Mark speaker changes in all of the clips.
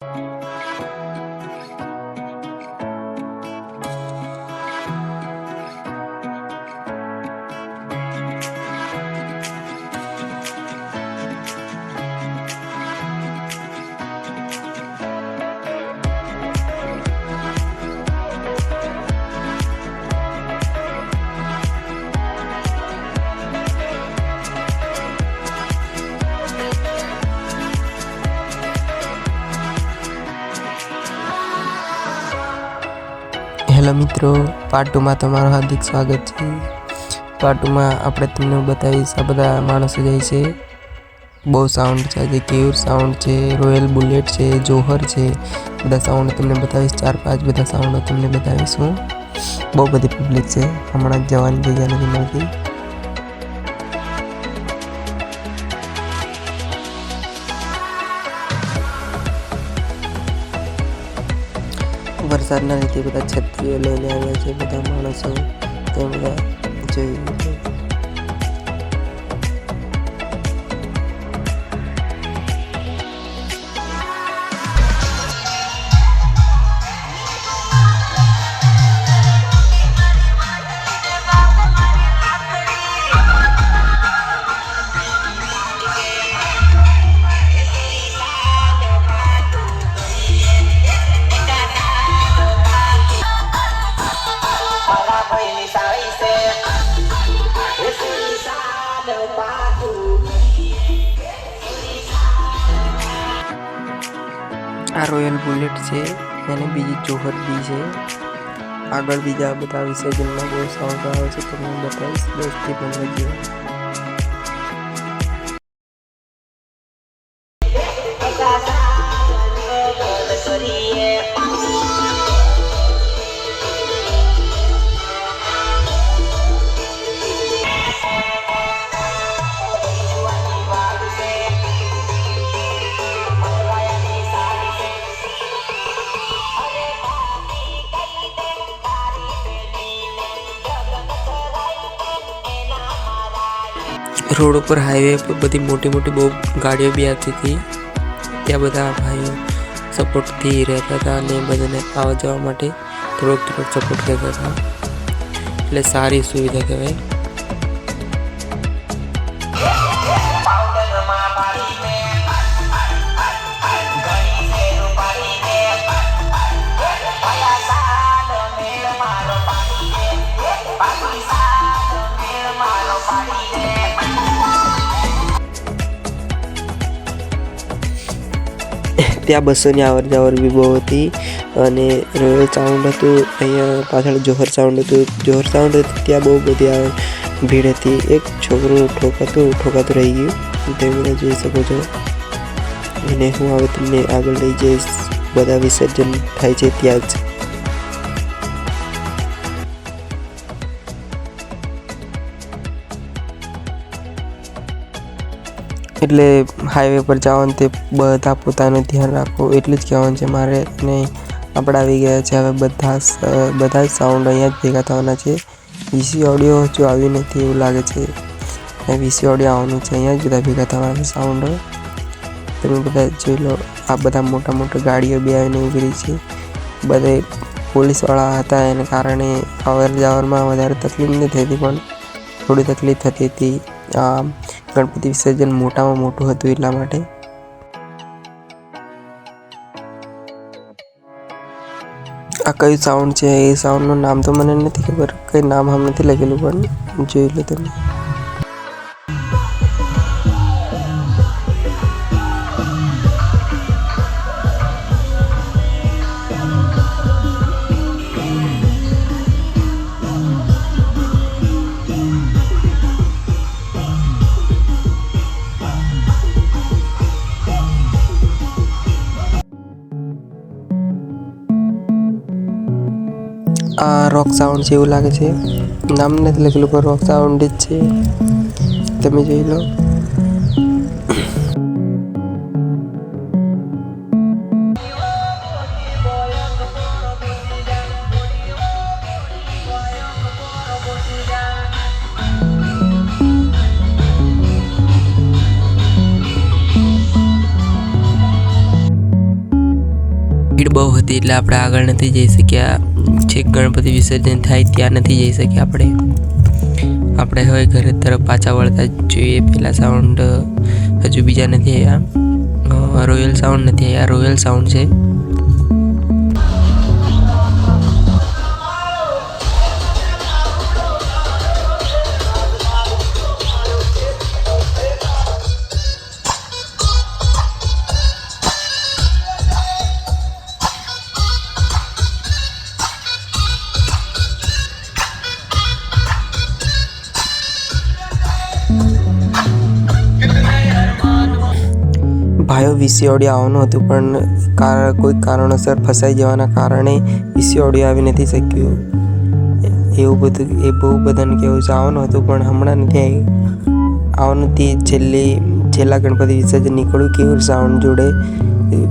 Speaker 1: thank you hello મિત્રો part ટુમાં તમારું હાર્દિક સ્વાગત છે. પાર્ટ ટુમાં આપણે તમને બતાવીશ આ બધા માણસો જાય છે. બહુ સાઉન્ડ છે, આજે કેયુર સાઉન્ડ છે રોયલ બુલેટ છે જોહર છે, બધા સાઉન્ડ તમને બતાવીશ, ચાર પાંચ બધા સાઉન્ડો તમને બતાવીશું. બહુ બધી પબ્લિક છે, હમણાં જ જવાની જગ્યા નથી મળતી. વરસાદના લીધે બધા છત્રીઓ લઈને આવ્યા છે બધા માણસો તે બધા જોઈ આ રોયલ બુલેટ છે. અને બીજી ચોહર બી છે. આગળ બીજા બધા વિસર્જનમાં બહુ સાઉન્ડ આવે છે. તમને બતાવીશ. દસથી પંદર જેવા રોડ ઉપર હાઈવે પર બધી મોટી મોટી બહુ ગાડીઓ બી આવતી હતી. ત્યાં બધા ભાઈઓ સપોર્ટથી રહેતા હતા અને બધાને આવવા જવા માટે થોડોક થોડોક સપોર્ટ કરતા હતા. એટલે સારી સુવિધા કહેવાય. ત્યાં બસોની આવર જવર બી બહુ હતી અને રોયલ સાઉન્ડ હતું, અહીંયા પાછળ જોહર સાઉન્ડ હતું. જોહર સાઉન્ડ હતું ત્યાં બહુ બધી ભીડ હતી. એક છોકરું ઠોકાતું ઠોકાતું રહી ગયું. તે બધા જોઈ શકો છો. અને હું હવે તમને આગળ લઈ જઈશ. બધા વિસર્જન થાય છે ત્યાં જ. એટલે હાઈવે પર જવાનું તે બધા પોતાનું ધ્યાન રાખો. એટલું જ કહેવાનું છે મારે ને આપણે આવી ગયા છે. હવે બધા બધા જ સાઉન્ડ અહીંયા જ ભેગા થવાના છે. વીસી ઓડિયો હજુ આવ્યું નથી એવું લાગે છે. વીસી ઓડિયો આવવાનું છે. અહીંયા જ બધા ભેગા થવાના છે સાઉન્ડ તમે બધા જોઈ લો, આ બધા મોટા મોટા ગાડીઓ બી આવીને ઊભી રહી છે. બધે પોલીસવાળા હતા એને કારણે અવર જવરમાં વધારે તકલીફ નહીં થતી પણ થોડી તકલીફ થતી હતી. આ ગણપતિ વિસર્જન મોટામાં મોટું હતું એટલા માટે. આ કયું સાઉન્ડ છે? એ સાઉન્ડનું નામ તો મને નથી ખબર. કઈ નામ હમ નથી લખેલું પણ જોઈ લો તમે. આ રોક સાઉન્ડ છે લાગે છે. નામ નથી લખેલું, પણ રોક સાઉન્ડ જ છે. તમે જોઈ લો. ભીડ બહુ હતી એટલે આપણે આગળ નથી જઈ શક્યા. છેક ગણપતિ વિસર્જન થાય ત્યાં નથી જઈ શકીએ આપણે. આપણે હવે ઘરે તરફ પાછા વળતા જ જોઈએ. પેલા સાઉન્ડ હજુ બીજા નથી આવ્યા. રોયલ સાઉન્ડ નથી આવ્યા. રોયલ સાઉન્ડ છે. ભાઈઓ વીસી ઓડિયો આવવાનું હતું પણ કાર, કોઈ કારણોસર ફસાઈ જવાના કારણે વીસી ઓડિયો આવી નથી શક્યું. એવું બધું, એ બહુ બધાને કેવું છે આવવાનું હતું પણ હમણાં નથી આવ્યું આવવાનું તે છેલ્લી, છેલ્લા ગણપતિ વિસર્જન નીકળ્યું કેવું સાઉન્ડ જોડે?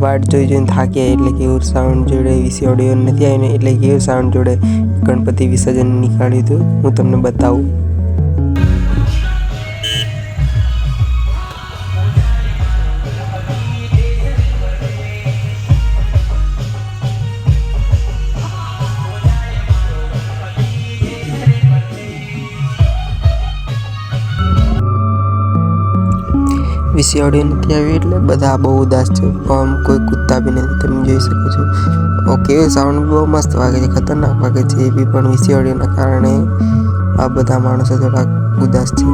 Speaker 1: વાટ જોઈ જોઈને થાક્યા એટલે કેવું સાઉન્ડ જોડે? વીસી ઓડિયો નથી આવીને એટલે કેવું સાઉન્ડ જોડે? ગણપતિ વિસર્જન નીકાળ્યું હતું, હું તમને બતાવું. વીસી ઓડિયો નથી આવી એટલે બધા બહુ ઉદાસ છે. આમ કોઈ કૂદતા બી નથી, તમે જોઈ શકો છો. ઓકે સાઉન્ડ બહુ મસ્ત વાગે છે, ખતરનાક વાગે છે, એ બી પણ વીસી ઓડિયોના કારણે આ બધા માણસો થોડાક ઉદાસ છે.